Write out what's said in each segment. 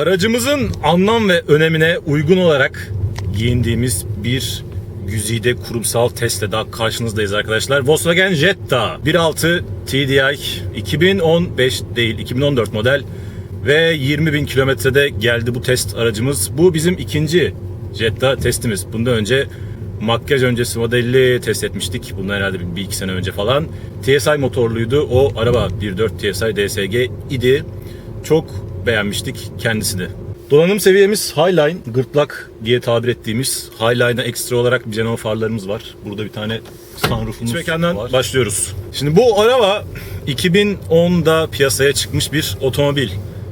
Aracımızın anlam ve önemine uygun olarak giyindiğimiz bir güzide kurumsal testle daha karşınızdayız arkadaşlar. Volkswagen Jetta 1.6 TDI 2015 değil 2014 model ve 20 bin kilometrede geldi bu test aracımız. Bu bizim ikinci Jetta testimiz. Bundan önce makyaj öncesi modeli test etmiştik. Bundan herhalde bir, bir iki sene önce falan. TSI motorluydu. O araba 1.4 TSI DSG idi. Çok beğenmiştik kendisini. Donanım seviyemiz Highline, gırtlak diye tabir ettiğimiz Highline'a ekstra olarak xenon farlarımız var. Burada bir tane sunroofumuz var. başlıyoruz. Şimdi bu araba 2010'da piyasaya çıkmış bir otomobil.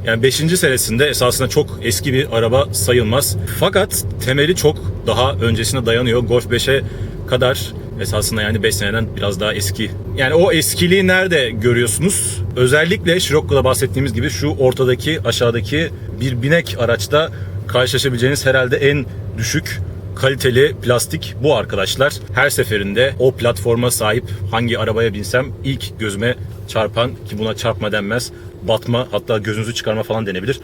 Yani 5. senesinde esasında çok eski bir araba sayılmaz. Fakat temeli çok daha öncesine dayanıyor. Golf 5'e kadar esasında yani 5 seneden biraz daha eski. Yani o eskiliği nerede görüyorsunuz? Özellikle Scirocco'da bahsettiğimiz gibi şu ortadaki aşağıdaki bir binek araçta karşılaşabileceğiniz herhalde en düşük kaliteli plastik bu arkadaşlar. Her seferinde o platforma sahip hangi arabaya binsem ilk gözüme çarpan ki buna çarpma denmez. Batma hatta gözünüzü çıkarma falan denebilir.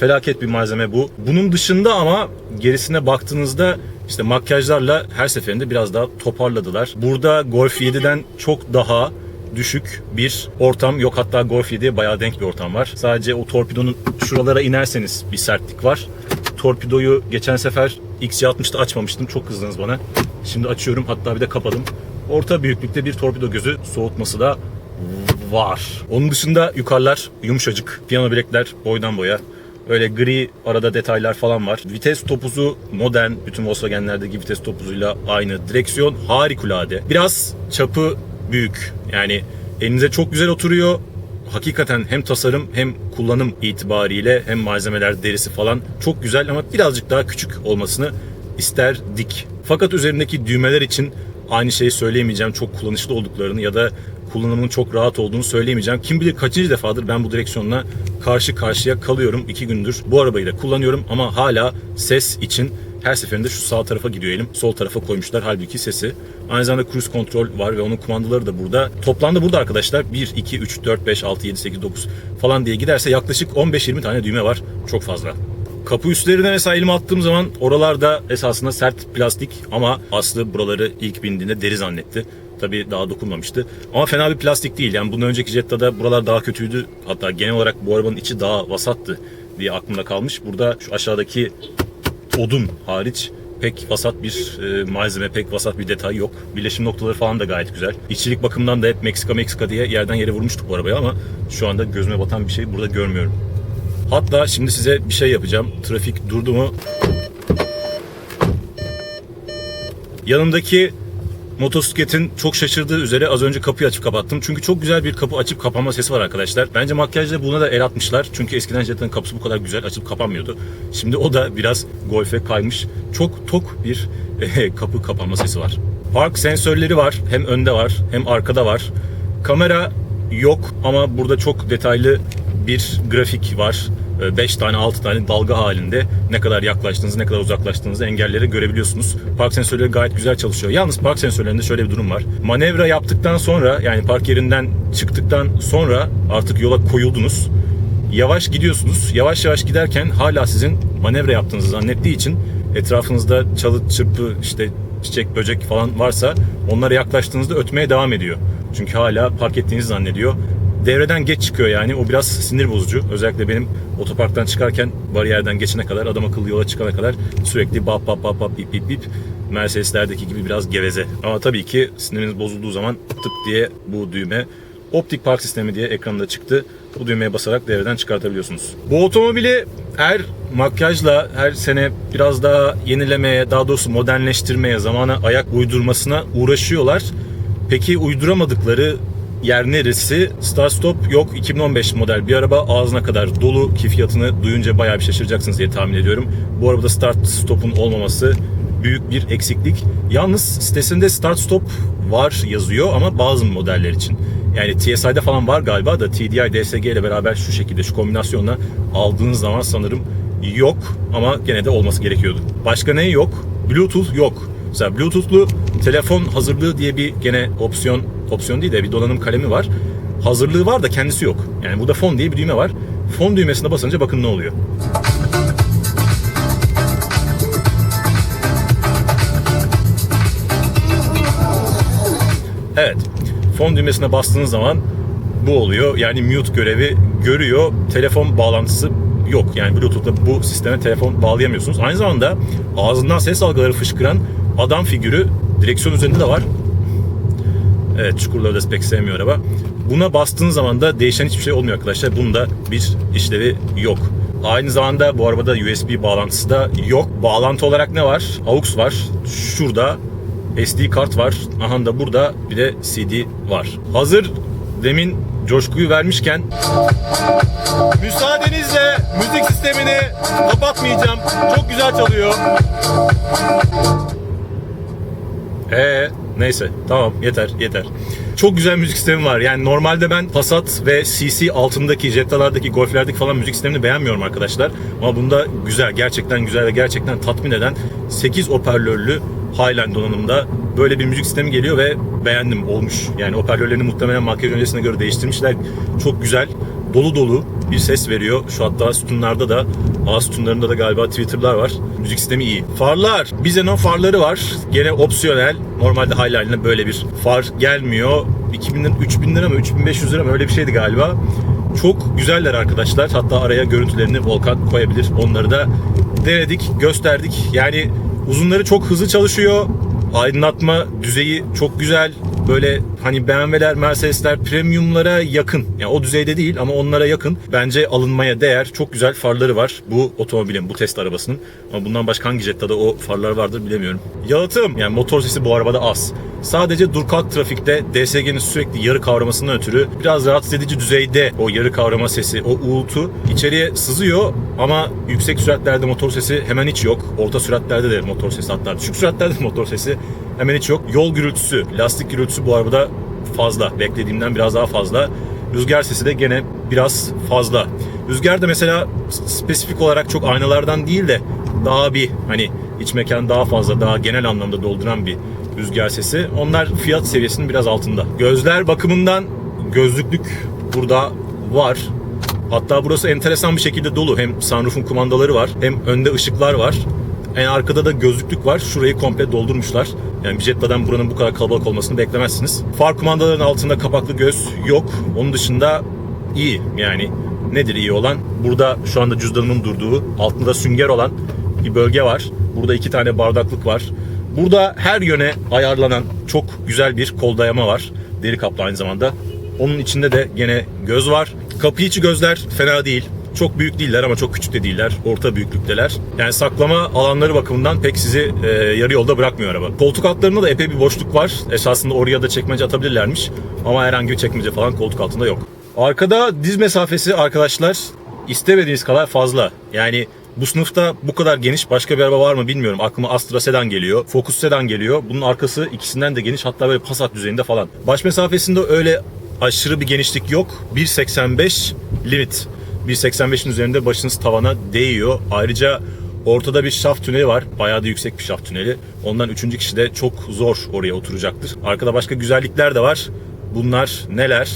Felaket bir malzeme bu. Bunun dışında ama gerisine baktığınızda işte makyajlarla her seferinde biraz daha toparladılar. Burada Golf 7'den çok daha düşük bir ortam yok. Hatta Golf 7'ye bayağı denk bir ortam var. Sadece o torpidonun şuralara inerseniz bir sertlik var. Torpidoyu geçen sefer XC60'da açmamıştım. Çok kızdınız bana. Şimdi açıyorum. Hatta bir de kapadım. Orta büyüklükte bir torpido gözü soğutması da var. Onun dışında yukarılar yumuşacık. Piyano bilekler boydan boya. Öyle gri arada detaylar falan var. Vites topuzu modern. Bütün Volkswagen'lerdeki vites topuzuyla aynı. Direksiyon harikulade. Biraz çapı büyük. Yani elinize çok güzel oturuyor. Hakikaten hem tasarım hem kullanım itibariyle hem malzemeler derisi falan çok güzel ama birazcık daha küçük olmasını isterdik. Fakat üzerindeki düğmeler için aynı şeyi söyleyemeyeceğim. Çok kullanışlı olduklarını ya da kullanımının çok rahat olduğunu söyleyemeyeceğim. Kim bilir kaçıncı defadır ben bu direksiyonla karşı karşıya kalıyorum. iki gündür bu arabayı da kullanıyorum ama hala ses için her seferinde şu sağ tarafa gidiyor elim. Sol tarafa koymuşlar halbuki sesi. Aynı zamanda cruise kontrol var ve onun kumandaları da burada. Toplamda burada arkadaşlar 1, 2, 3, 4, 5, 6, 7, 8, 9 falan diye giderse yaklaşık 15-20 tane düğme var. Çok fazla. Kapı üstlerine mesela elimi attığım zaman oralarda esasında sert plastik ama Aslı buraları ilk bindiğinde deri zannetti. Tabii daha dokunmamıştı. Ama fena bir plastik değil. Yani bundan önceki Jetta'da buralar daha kötüydü. Hatta genel olarak bu arabanın içi daha vasattı diye aklımda kalmış. Burada şu aşağıdaki odun hariç pek vasat bir e, malzeme, pek vasat bir detay yok. Birleşim noktaları falan da gayet güzel. İççilik bakımından da hep Meksika Meksika diye yerden yere vurmuştuk bu arabaya ama şu anda gözüme batan bir şey burada görmüyorum. Hatta şimdi size bir şey yapacağım. Trafik durdu mu? Yanımdaki motosikletin çok şaşırdığı üzere az önce kapıyı açıp kapattım. Çünkü çok güzel bir kapı açıp kapanma sesi var arkadaşlar. Bence makyajda buna da el atmışlar. Çünkü eskiden Jetta'nın kapısı bu kadar güzel açıp kapanmıyordu. Şimdi o da biraz golfe kaymış. Çok tok bir eh, kapı kapanma sesi var. Park sensörleri var. Hem önde var hem arkada var. Kamera yok ama burada çok detaylı bir grafik var. 5 tane 6 tane dalga halinde ne kadar yaklaştığınızı ne kadar uzaklaştığınızı engelleri görebiliyorsunuz. Park sensörleri gayet güzel çalışıyor. Yalnız park sensörlerinde şöyle bir durum var. Manevra yaptıktan sonra yani park yerinden çıktıktan sonra artık yola koyuldunuz. Yavaş gidiyorsunuz. Yavaş yavaş giderken hala sizin manevra yaptığınızı zannettiği için etrafınızda çalı çırpı işte çiçek böcek falan varsa onlara yaklaştığınızda ötmeye devam ediyor. Çünkü hala park ettiğinizi zannediyor devreden geç çıkıyor yani. O biraz sinir bozucu. Özellikle benim otoparktan çıkarken bariyerden geçene kadar, adam akıllı yola çıkana kadar sürekli bap bap bap bap bip bip bip Mercedes'lerdeki gibi biraz geveze. Ama tabii ki siniriniz bozulduğu zaman tık diye bu düğme optik park sistemi diye ekranda çıktı. Bu düğmeye basarak devreden çıkartabiliyorsunuz. Bu otomobili her makyajla her sene biraz daha yenilemeye, daha doğrusu modernleştirmeye, zamana ayak uydurmasına uğraşıyorlar. Peki uyduramadıkları yer neresi? Start Stop yok 2015 model bir araba ağzına kadar dolu ki fiyatını duyunca bayağı bir şaşıracaksınız diye tahmin ediyorum. Bu arabada Start Stop'un olmaması büyük bir eksiklik. Yalnız sitesinde Start Stop var yazıyor ama bazı modeller için. Yani TSI'de falan var galiba da TDI DSG ile beraber şu şekilde şu kombinasyonla aldığınız zaman sanırım yok ama gene de olması gerekiyordu. Başka ne yok? Bluetooth yok. Mesela Bluetooth'lu telefon hazırlığı diye bir gene opsiyon opsiyon değil de bir donanım kalemi var. Hazırlığı var da kendisi yok. Yani burada fon diye bir düğme var. Fon düğmesine basınca bakın ne oluyor. Evet. Fon düğmesine bastığınız zaman bu oluyor. Yani mute görevi görüyor. Telefon bağlantısı yok. Yani Bluetooth'la bu sisteme telefon bağlayamıyorsunuz. Aynı zamanda ağzından ses dalgaları fışkıran adam figürü direksiyon üzerinde de var. Evet çukurları da pek sevmiyor araba. Buna bastığınız zaman da değişen hiçbir şey olmuyor arkadaşlar. Bunda bir işlevi yok. Aynı zamanda bu arabada USB bağlantısı da yok. Bağlantı olarak ne var? AUX var. Şurada SD kart var. Aha da burada bir de CD var. Hazır demin coşkuyu vermişken müsaadenizle müzik sistemini kapatmayacağım. Çok güzel çalıyor. Ee, neyse tamam yeter yeter. Çok güzel müzik sistemi var. Yani normalde ben Passat ve CC altındaki Jetta'lardaki Golf'lerdeki falan müzik sistemini beğenmiyorum arkadaşlar. Ama bunda güzel, gerçekten güzel ve gerçekten tatmin eden 8 hoparlörlü Highline donanımda böyle bir müzik sistemi geliyor ve beğendim olmuş. Yani hoparlörlerini muhtemelen makyaj öncesine göre değiştirmişler. Çok güzel, dolu dolu bir ses veriyor. Şu hatta sütunlarda da, A sütunlarında da galiba Twitter'lar var. Müzik sistemi iyi. Farlar. Bizenon farları var. Gene opsiyonel. Normalde Highline'la böyle bir far gelmiyor. 2000 lira, 3000 lira mı 3500 lira mı öyle bir şeydi galiba. Çok güzeller arkadaşlar. Hatta araya görüntülerini Volkan koyabilir. Onları da denedik, gösterdik. Yani uzunları çok hızlı çalışıyor. Aydınlatma düzeyi çok güzel. Böyle hani BMW'ler, Mercedes'ler premiumlara yakın. Yani o düzeyde değil ama onlara yakın. Bence alınmaya değer. Çok güzel farları var bu otomobilin, bu test arabasının. Ama bundan başka hangi Jetta'da o farlar vardır bilemiyorum. Yalıtım. Yani motor sesi bu arabada az. Sadece dur kalk trafikte DSG'nin sürekli yarı kavramasından ötürü biraz rahatsız edici düzeyde o yarı kavrama sesi, o uğultu içeriye sızıyor ama yüksek süratlerde motor sesi hemen hiç yok. Orta süratlerde de motor sesi hatta düşük süratlerde de motor sesi hemen hiç yok. Yol gürültüsü, lastik gürültüsü bu arabada fazla. Beklediğimden biraz daha fazla. Rüzgar sesi de gene biraz fazla. Rüzgar da mesela spesifik olarak çok aynalardan değil de daha bir hani iç mekan daha fazla, daha genel anlamda dolduran bir rüzgar sesi. Onlar fiyat seviyesinin biraz altında. Gözler bakımından gözlüklük burada var. Hatta burası enteresan bir şekilde dolu. Hem sunroof'un kumandaları var, hem önde ışıklar var. En arkada da gözlüklük var. Şurayı komple doldurmuşlar. Yani bir Jetta'dan buranın bu kadar kalabalık olmasını beklemezsiniz. Far kumandalarının altında kapaklı göz yok. Onun dışında iyi yani. Nedir iyi olan? Burada şu anda cüzdanımın durduğu, altında sünger olan bir bölge var. Burada iki tane bardaklık var. Burada her yöne ayarlanan çok güzel bir kol dayama var. Deri kaplı aynı zamanda. Onun içinde de gene göz var. Kapı içi gözler fena değil. Çok büyük değiller ama çok küçük de değiller. Orta büyüklükteler. Yani saklama alanları bakımından pek sizi e, yarı yolda bırakmıyor araba. Koltuk altlarında da epey bir boşluk var. Esasında oraya da çekmece atabilirlermiş. Ama herhangi bir çekmece falan koltuk altında yok. Arkada diz mesafesi arkadaşlar istemediğiniz kadar fazla. Yani bu sınıfta bu kadar geniş başka bir araba var mı bilmiyorum. Aklıma Astra sedan geliyor. Focus sedan geliyor. Bunun arkası ikisinden de geniş hatta böyle Passat düzeyinde falan. Baş mesafesinde öyle aşırı bir genişlik yok. 1.85 limit. 1.85'in üzerinde başınız tavana değiyor. Ayrıca ortada bir şaft tüneli var. Bayağı da yüksek bir şaft tüneli. Ondan üçüncü kişi de çok zor oraya oturacaktır. Arkada başka güzellikler de var. Bunlar neler?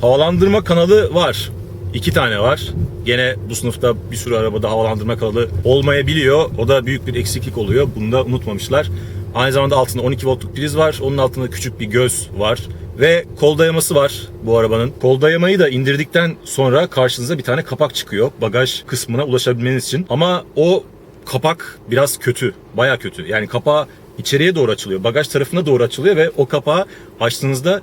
Havalandırma kanalı var. İki tane var. Gene bu sınıfta bir sürü arabada havalandırma kanalı olmayabiliyor. O da büyük bir eksiklik oluyor. Bunu da unutmamışlar. Aynı zamanda altında 12 voltluk priz var. Onun altında küçük bir göz var. Ve kol dayaması var bu arabanın. Kol dayamayı da indirdikten sonra karşınıza bir tane kapak çıkıyor. Bagaj kısmına ulaşabilmeniz için. Ama o kapak biraz kötü. Baya kötü. Yani kapağı içeriye doğru açılıyor. Bagaj tarafına doğru açılıyor ve o kapağı açtığınızda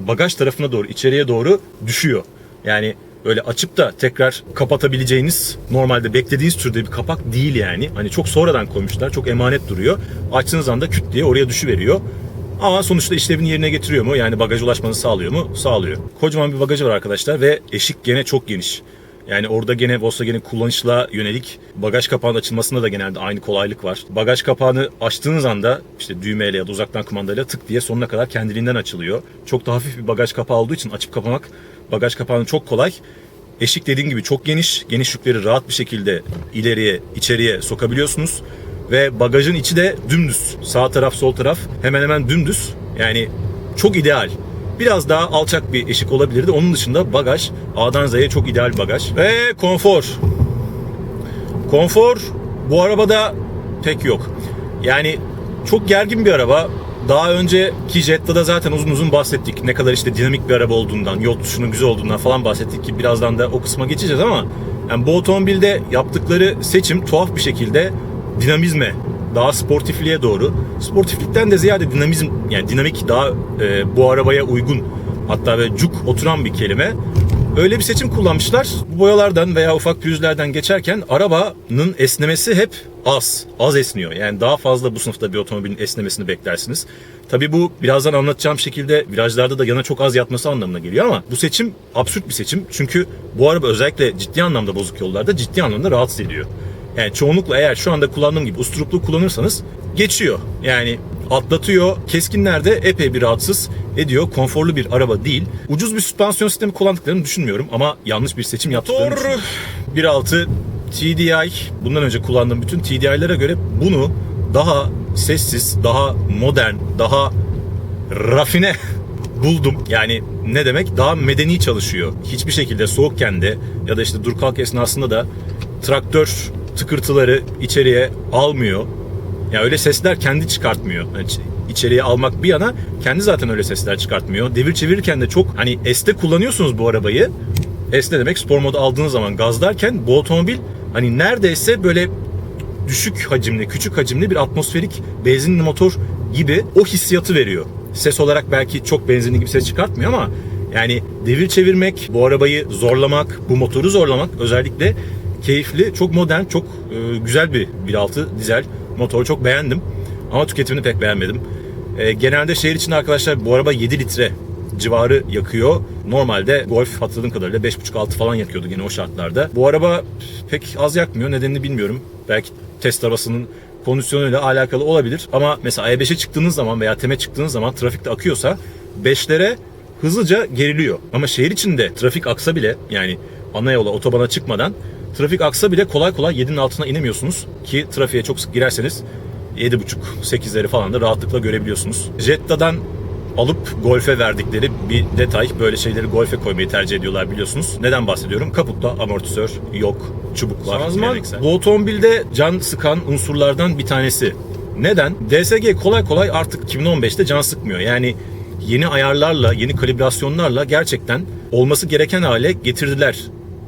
bagaj tarafına doğru, içeriye doğru düşüyor. Yani öyle açıp da tekrar kapatabileceğiniz normalde beklediğiniz türde bir kapak değil yani. Hani çok sonradan koymuşlar. Çok emanet duruyor. Açtığınız anda küt diye oraya düşüveriyor. Ama sonuçta işlevini yerine getiriyor mu? Yani bagaja ulaşmanızı sağlıyor mu? Sağlıyor. Kocaman bir bagajı var arkadaşlar ve eşik gene çok geniş. Yani orada gene Volkswagen'in kullanışla yönelik bagaj kapağının açılmasında da genelde aynı kolaylık var. Bagaj kapağını açtığınız anda işte düğmeyle ya da uzaktan kumandayla tık diye sonuna kadar kendiliğinden açılıyor. Çok da hafif bir bagaj kapağı olduğu için açıp kapamak bagaj kapağını çok kolay. Eşik dediğim gibi çok geniş. Geniş yükleri rahat bir şekilde ileriye, içeriye sokabiliyorsunuz. Ve bagajın içi de dümdüz. Sağ taraf, sol taraf hemen hemen dümdüz. Yani çok ideal. Biraz daha alçak bir eşik olabilirdi. Onun dışında bagaj A'dan Z'ye çok ideal bir bagaj. Ve konfor. Konfor bu arabada pek yok. Yani çok gergin bir araba. daha önceki Jetta'da zaten uzun uzun bahsettik. Ne kadar işte dinamik bir araba olduğundan, yol tutuşunun güzel olduğundan falan bahsettik ki birazdan da o kısma geçeceğiz ama yani bu otomobilde yaptıkları seçim tuhaf bir şekilde dinamizme, daha sportifliğe doğru. Sportiflikten de ziyade dinamizm, yani dinamik daha e, bu arabaya uygun hatta ve cuk oturan bir kelime. Öyle bir seçim kullanmışlar. Bu boyalardan veya ufak pürüzlerden geçerken arabanın esnemesi hep az. Az esniyor. Yani daha fazla bu sınıfta bir otomobilin esnemesini beklersiniz. Tabii bu birazdan anlatacağım şekilde virajlarda da yana çok az yatması anlamına geliyor ama bu seçim absürt bir seçim. Çünkü bu araba özellikle ciddi anlamda bozuk yollarda ciddi anlamda rahatsız ediyor. Yani çoğunlukla eğer şu anda kullandığım gibi usturuplu kullanırsanız geçiyor. Yani atlatıyor. Keskinlerde epey bir rahatsız ediyor. Konforlu bir araba değil. Ucuz bir süspansiyon sistemi kullandıklarını düşünmüyorum ama yanlış bir seçim yaptıklarını düşünüyorum. 1.6 TDI bundan önce kullandığım bütün TDI'lere göre bunu daha sessiz, daha modern, daha rafine buldum. Yani ne demek? Daha medeni çalışıyor. Hiçbir şekilde soğukken de ya da işte dur kalk esnasında da traktör tıkırtıları içeriye almıyor. Ya öyle sesler kendi çıkartmıyor. Yani içeriye almak bir yana kendi zaten öyle sesler çıkartmıyor. Devir çevirirken de çok hani S'te kullanıyorsunuz bu arabayı. S ne demek? Spor modu aldığınız zaman gazlarken bu otomobil hani neredeyse böyle düşük hacimli, küçük hacimli bir atmosferik benzinli motor gibi o hissiyatı veriyor. Ses olarak belki çok benzinli gibi ses çıkartmıyor ama yani devir çevirmek, bu arabayı zorlamak, bu motoru zorlamak özellikle keyifli, çok modern, çok e, güzel bir 1.6 dizel motoru çok beğendim. Ama tüketimini pek beğenmedim. E, genelde şehir içinde arkadaşlar bu araba 7 litre civarı yakıyor. Normalde Golf hatırladığım kadarıyla 5.5-6 falan yakıyordu gene o şartlarda. Bu araba pek az yakmıyor. Nedenini bilmiyorum. Belki test arabasının kondisyonuyla alakalı olabilir. Ama mesela E5'e çıktığınız zaman veya TEM'e çıktığınız zaman trafikte akıyorsa 5'lere hızlıca geriliyor. Ama şehir içinde trafik aksa bile yani ana yola otobana çıkmadan trafik aksa bile kolay kolay 7'nin altına inemiyorsunuz. Ki trafiğe çok sık girerseniz 7.5-8'leri falan da rahatlıkla görebiliyorsunuz. Jetta'dan alıp Golf'e verdikleri bir detay. Böyle şeyleri Golf'e koymayı tercih ediyorlar biliyorsunuz. Neden bahsediyorum? Kaputta amortisör yok, çubuklar, Şanzıman. Bu otomobilde can sıkan unsurlardan bir tanesi. Neden? DSG kolay kolay artık 2015'te can sıkmıyor. Yani yeni ayarlarla, yeni kalibrasyonlarla gerçekten olması gereken hale getirdiler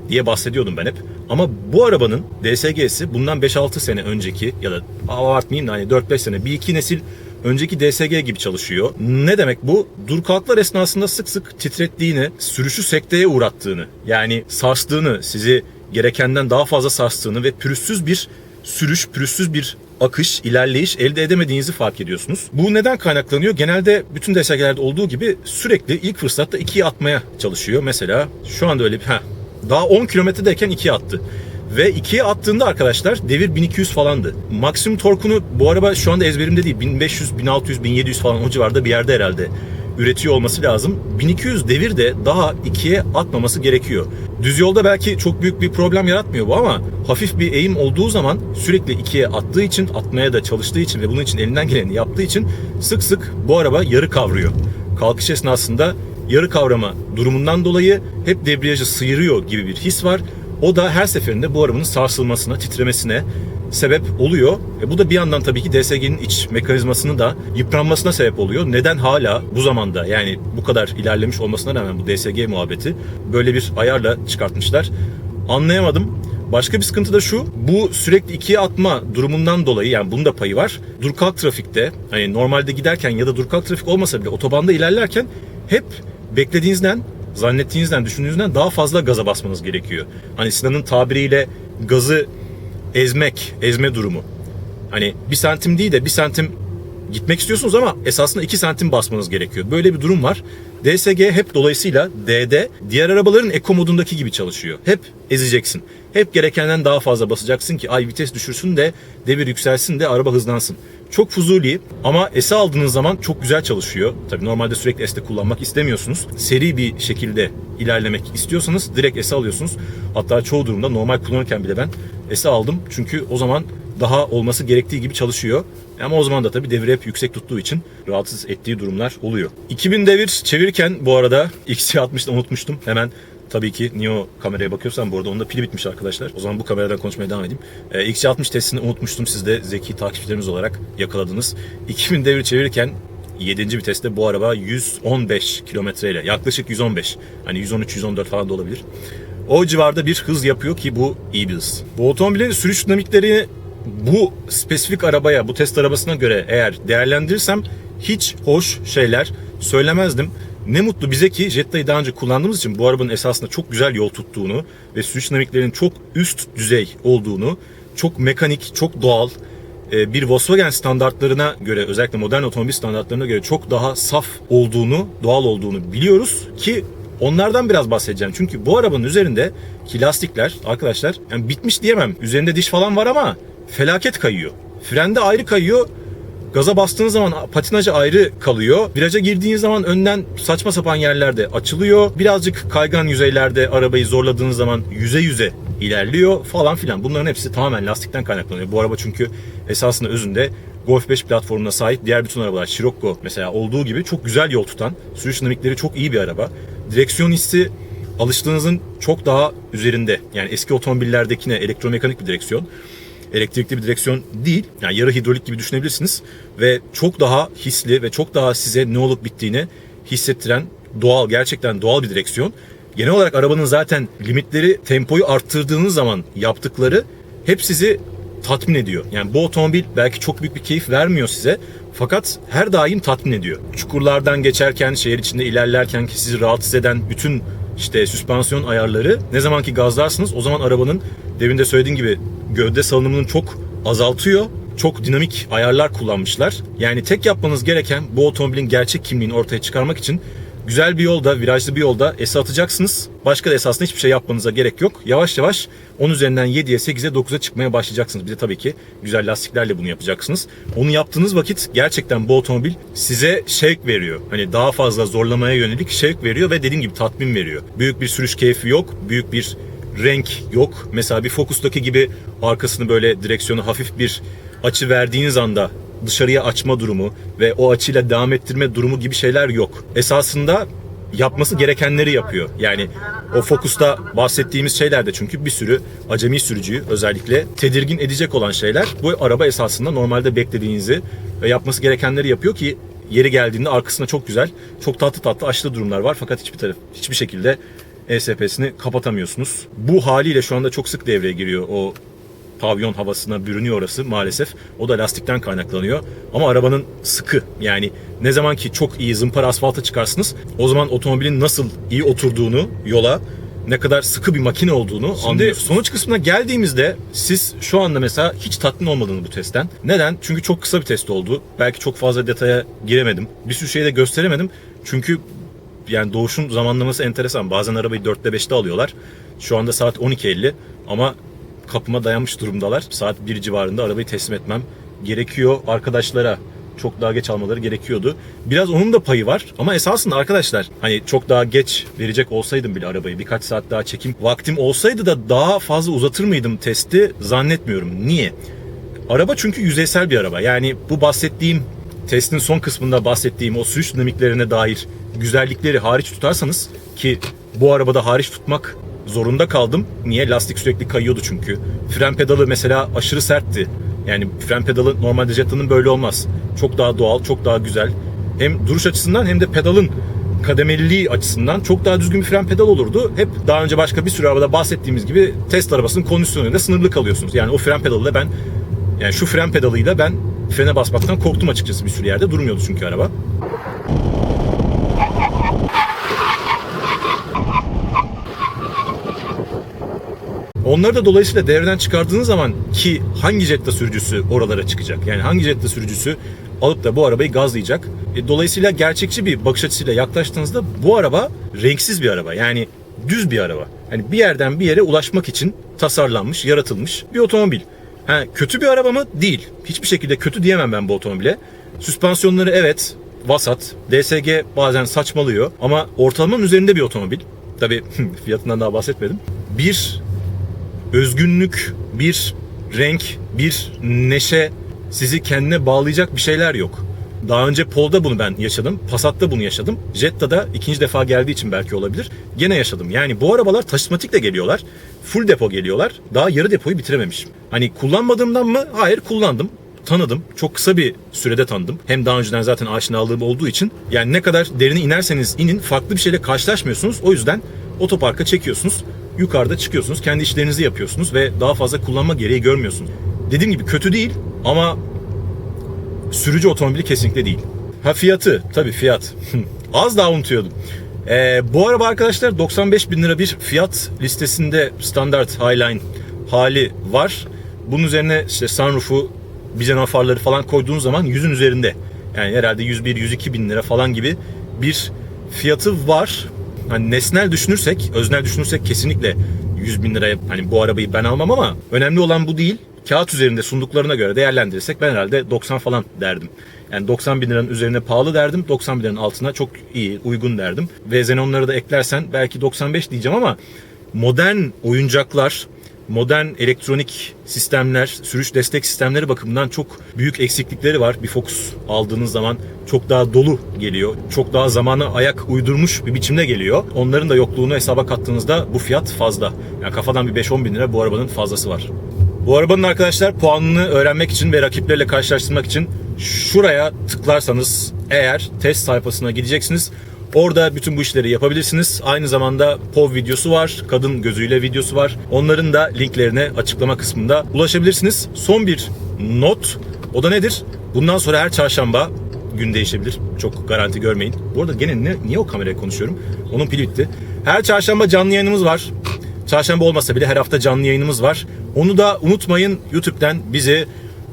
diye bahsediyordum ben hep. Ama bu arabanın DSG'si bundan 5-6 sene önceki ya da abartmayayım da hani 4-5 sene bir iki nesil önceki DSG gibi çalışıyor. Ne demek bu? Dur kalklar esnasında sık sık titrettiğini, sürüşü sekteye uğrattığını, yani sarstığını, sizi gerekenden daha fazla sarstığını ve pürüzsüz bir sürüş, pürüzsüz bir akış, ilerleyiş elde edemediğinizi fark ediyorsunuz. Bu neden kaynaklanıyor? Genelde bütün DSG'lerde olduğu gibi sürekli ilk fırsatta ikiye atmaya çalışıyor. Mesela şu anda öyle bir... Heh, daha 10 kilometredeyken ikiye attı. Ve ikiye attığında arkadaşlar devir 1200 falandı. Maksimum torkunu bu araba şu anda ezberimde değil. 1500, 1600, 1700 falan o civarda bir yerde herhalde üretiyor olması lazım. 1200 devir de daha ikiye atmaması gerekiyor. Düz yolda belki çok büyük bir problem yaratmıyor bu ama hafif bir eğim olduğu zaman sürekli ikiye attığı için, atmaya da çalıştığı için ve bunun için elinden geleni yaptığı için sık sık bu araba yarı kavruyor. Kalkış esnasında yarı kavrama durumundan dolayı hep debriyajı sıyırıyor gibi bir his var. O da her seferinde bu arabanın sarsılmasına, titremesine sebep oluyor. E bu da bir yandan tabii ki DSG'nin iç mekanizmasını da yıpranmasına sebep oluyor. Neden hala bu zamanda yani bu kadar ilerlemiş olmasına rağmen bu DSG muhabbeti böyle bir ayarla çıkartmışlar. Anlayamadım. Başka bir sıkıntı da şu. Bu sürekli ikiye atma durumundan dolayı yani bunun da payı var. Dur kalk trafikte hani normalde giderken ya da dur kalk trafik olmasa bile otobanda ilerlerken hep beklediğinizden, zannettiğinizden, düşündüğünüzden daha fazla gaza basmanız gerekiyor. Hani Sinan'ın tabiriyle gazı ezmek, ezme durumu. Hani bir santim değil de bir santim gitmek istiyorsunuz ama esasında 2 santim basmanız gerekiyor. Böyle bir durum var. DSG hep dolayısıyla D'de diğer arabaların eko modundaki gibi çalışıyor. Hep ezeceksin. Hep gerekenden daha fazla basacaksın ki ay vites düşürsün de devir yükselsin de araba hızlansın. Çok fuzuli ama S'e aldığınız zaman çok güzel çalışıyor. Tabii normalde sürekli S'te kullanmak istemiyorsunuz. Seri bir şekilde ilerlemek istiyorsanız direkt S'e alıyorsunuz. Hatta çoğu durumda normal kullanırken bile ben S'e aldım. Çünkü o zaman daha olması gerektiği gibi çalışıyor. Ama o zaman da tabii devri hep yüksek tuttuğu için rahatsız ettiği durumlar oluyor. 2000 devir çevirirken bu arada XC60'da unutmuştum. Hemen tabii ki Neo kameraya bakıyorsam bu arada onda pili bitmiş arkadaşlar. O zaman bu kameradan konuşmaya devam edeyim. Ee, XC60 testini unutmuştum. Siz de zeki takipçilerimiz olarak yakaladınız. 2000 devir çevirirken 7. viteste bu araba 115 kilometreyle yaklaşık 115 hani 113-114 falan da olabilir. O civarda bir hız yapıyor ki bu iyi bir hız. Bu otomobilin sürüş dinamikleri bu spesifik arabaya, bu test arabasına göre eğer değerlendirirsem hiç hoş şeyler söylemezdim. Ne mutlu bize ki Jetta'yı daha önce kullandığımız için bu arabanın esasında çok güzel yol tuttuğunu ve sürüş dinamiklerinin çok üst düzey olduğunu, çok mekanik, çok doğal, e, bir Volkswagen standartlarına göre özellikle modern otomobil standartlarına göre çok daha saf olduğunu, doğal olduğunu biliyoruz ki onlardan biraz bahsedeceğim. Çünkü bu arabanın üzerinde ki lastikler arkadaşlar yani bitmiş diyemem. Üzerinde diş falan var ama felaket kayıyor. Frende ayrı kayıyor. Gaza bastığınız zaman patinajı ayrı kalıyor. Viraja girdiğiniz zaman önden saçma sapan yerlerde açılıyor. Birazcık kaygan yüzeylerde arabayı zorladığınız zaman yüze yüze ilerliyor falan filan. Bunların hepsi tamamen lastikten kaynaklanıyor. Bu araba çünkü esasında özünde Golf 5 platformuna sahip diğer bütün arabalar Scirocco mesela olduğu gibi çok güzel yol tutan, sürüş dinamikleri çok iyi bir araba. Direksiyon hissi alıştığınızın çok daha üzerinde. Yani eski otomobillerdekine elektromekanik bir direksiyon elektrikli bir direksiyon değil. Yani yarı hidrolik gibi düşünebilirsiniz. Ve çok daha hisli ve çok daha size ne olup bittiğini hissettiren doğal, gerçekten doğal bir direksiyon. Genel olarak arabanın zaten limitleri tempoyu arttırdığınız zaman yaptıkları hep sizi tatmin ediyor. Yani bu otomobil belki çok büyük bir keyif vermiyor size fakat her daim tatmin ediyor. Çukurlardan geçerken, şehir içinde ilerlerken ki sizi rahatsız eden bütün işte süspansiyon ayarları ne zaman ki gazlarsınız o zaman arabanın demin de söylediğim gibi gövde salınımını çok azaltıyor. Çok dinamik ayarlar kullanmışlar. Yani tek yapmanız gereken bu otomobilin gerçek kimliğini ortaya çıkarmak için güzel bir yolda, virajlı bir yolda ese atacaksınız. Başka da esasında hiçbir şey yapmanıza gerek yok. Yavaş yavaş 10 üzerinden 7'ye, 8'e, 9'a çıkmaya başlayacaksınız. Bir de tabii ki güzel lastiklerle bunu yapacaksınız. Onu yaptığınız vakit gerçekten bu otomobil size şevk veriyor. Hani daha fazla zorlamaya yönelik şevk veriyor ve dediğim gibi tatmin veriyor. Büyük bir sürüş keyfi yok. Büyük bir renk yok. Mesela bir Focus'taki gibi arkasını böyle direksiyonu hafif bir açı verdiğiniz anda dışarıya açma durumu ve o açıyla devam ettirme durumu gibi şeyler yok. Esasında yapması gerekenleri yapıyor. Yani o Focus'ta bahsettiğimiz şeyler de çünkü bir sürü acemi sürücüyü özellikle tedirgin edecek olan şeyler. Bu araba esasında normalde beklediğinizi ve yapması gerekenleri yapıyor ki yeri geldiğinde arkasında çok güzel, çok tatlı tatlı açtığı durumlar var. Fakat hiçbir taraf, hiçbir şekilde ESP'sini kapatamıyorsunuz. Bu haliyle şu anda çok sık devreye giriyor o pavyon havasına bürünüyor orası maalesef. O da lastikten kaynaklanıyor. Ama arabanın sıkı yani ne zaman ki çok iyi zımpara asfalta çıkarsınız o zaman otomobilin nasıl iyi oturduğunu yola ne kadar sıkı bir makine olduğunu Şimdi anlıyorsunuz. sonuç kısmına geldiğimizde siz şu anda mesela hiç tatmin olmadınız bu testten. Neden? Çünkü çok kısa bir test oldu. Belki çok fazla detaya giremedim. Bir sürü şeyi de gösteremedim. Çünkü yani doğuşun zamanlaması enteresan. Bazen arabayı 4'te 5'te alıyorlar. Şu anda saat 12.50 ama kapıma dayanmış durumdalar. Saat 1 civarında arabayı teslim etmem gerekiyor. Arkadaşlara çok daha geç almaları gerekiyordu. Biraz onun da payı var ama esasında arkadaşlar hani çok daha geç verecek olsaydım bile arabayı birkaç saat daha çekim vaktim olsaydı da daha fazla uzatır mıydım testi zannetmiyorum. Niye? Araba çünkü yüzeysel bir araba. Yani bu bahsettiğim testin son kısmında bahsettiğim o sürüş dinamiklerine dair güzellikleri hariç tutarsanız ki bu arabada hariç tutmak zorunda kaldım. Niye? Lastik sürekli kayıyordu çünkü. Fren pedalı mesela aşırı sertti. Yani fren pedalı normalde Jetta'nın böyle olmaz. Çok daha doğal, çok daha güzel. Hem duruş açısından hem de pedalın kademeliliği açısından çok daha düzgün bir fren pedal olurdu. Hep daha önce başka bir sürü arabada bahsettiğimiz gibi test arabasının kondisyonuyla sınırlı kalıyorsunuz. Yani o fren pedalıyla ben yani şu fren pedalıyla ben frene basmaktan korktum açıkçası bir sürü yerde. Durmuyordu çünkü araba. Onları da dolayısıyla devreden çıkardığınız zaman ki hangi Jetta sürücüsü oralara çıkacak? Yani hangi Jetta sürücüsü alıp da bu arabayı gazlayacak? E, dolayısıyla gerçekçi bir bakış açısıyla yaklaştığınızda bu araba renksiz bir araba. Yani düz bir araba. Yani bir yerden bir yere ulaşmak için tasarlanmış, yaratılmış bir otomobil. Ha, kötü bir araba mı? Değil. Hiçbir şekilde kötü diyemem ben bu otomobile. Süspansiyonları evet vasat. DSG bazen saçmalıyor ama ortalamanın üzerinde bir otomobil. Tabi fiyatından daha bahsetmedim. Bir özgünlük, bir renk, bir neşe sizi kendine bağlayacak bir şeyler yok. Daha önce Pol'da bunu ben yaşadım. Passat'ta bunu yaşadım. Jetta'da ikinci defa geldiği için belki olabilir. Gene yaşadım. Yani bu arabalar taşımatikle geliyorlar. Full depo geliyorlar. Daha yarı depoyu bitirememişim. Hani kullanmadığımdan mı? Hayır kullandım. tanıdım. Çok kısa bir sürede tanıdım. Hem daha önceden zaten aşinalığım olduğu için. Yani ne kadar derine inerseniz inin farklı bir şeyle karşılaşmıyorsunuz. O yüzden otoparka çekiyorsunuz. Yukarıda çıkıyorsunuz. Kendi işlerinizi yapıyorsunuz ve daha fazla kullanma gereği görmüyorsunuz. Dediğim gibi kötü değil ama sürücü otomobili kesinlikle değil. Ha fiyatı tabii fiyat. Az daha unutuyordum. Ee, bu araba arkadaşlar 95 bin lira bir fiyat listesinde standart Highline hali var. Bunun üzerine işte sunroof'u, bizen farları falan koyduğun zaman yüzün üzerinde. Yani herhalde 101-102 bin lira falan gibi bir fiyatı var. Hani nesnel düşünürsek, öznel düşünürsek kesinlikle 100 bin liraya hani bu arabayı ben almam ama önemli olan bu değil. Kağıt üzerinde sunduklarına göre değerlendirirsek ben herhalde 90 falan derdim. Yani 90 bin liranın üzerine pahalı derdim. 90 bin liranın altına çok iyi, uygun derdim. Ve Xenon'ları da eklersen belki 95 diyeceğim ama modern oyuncaklar, modern elektronik sistemler, sürüş destek sistemleri bakımından çok büyük eksiklikleri var. Bir Focus aldığınız zaman çok daha dolu geliyor. Çok daha zamana ayak uydurmuş bir biçimde geliyor. Onların da yokluğunu hesaba kattığınızda bu fiyat fazla. Yani kafadan bir 5-10 bin lira bu arabanın fazlası var. Bu arabanın arkadaşlar puanını öğrenmek için ve rakiplerle karşılaştırmak için şuraya tıklarsanız eğer test sayfasına gideceksiniz. Orada bütün bu işleri yapabilirsiniz. Aynı zamanda POV videosu var, kadın gözüyle videosu var. Onların da linklerine açıklama kısmında ulaşabilirsiniz. Son bir not, o da nedir? Bundan sonra her çarşamba gün değişebilir. Çok garanti görmeyin. Bu arada gene ne, niye o kameraya konuşuyorum? Onun pili bitti. Her çarşamba canlı yayınımız var. Çarşamba olmasa bile her hafta canlı yayınımız var. Onu da unutmayın YouTube'den bizi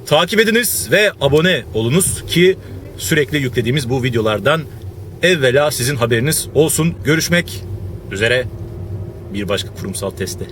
takip ediniz ve abone olunuz ki sürekli yüklediğimiz bu videolardan evvela sizin haberiniz olsun. Görüşmek üzere bir başka kurumsal testte.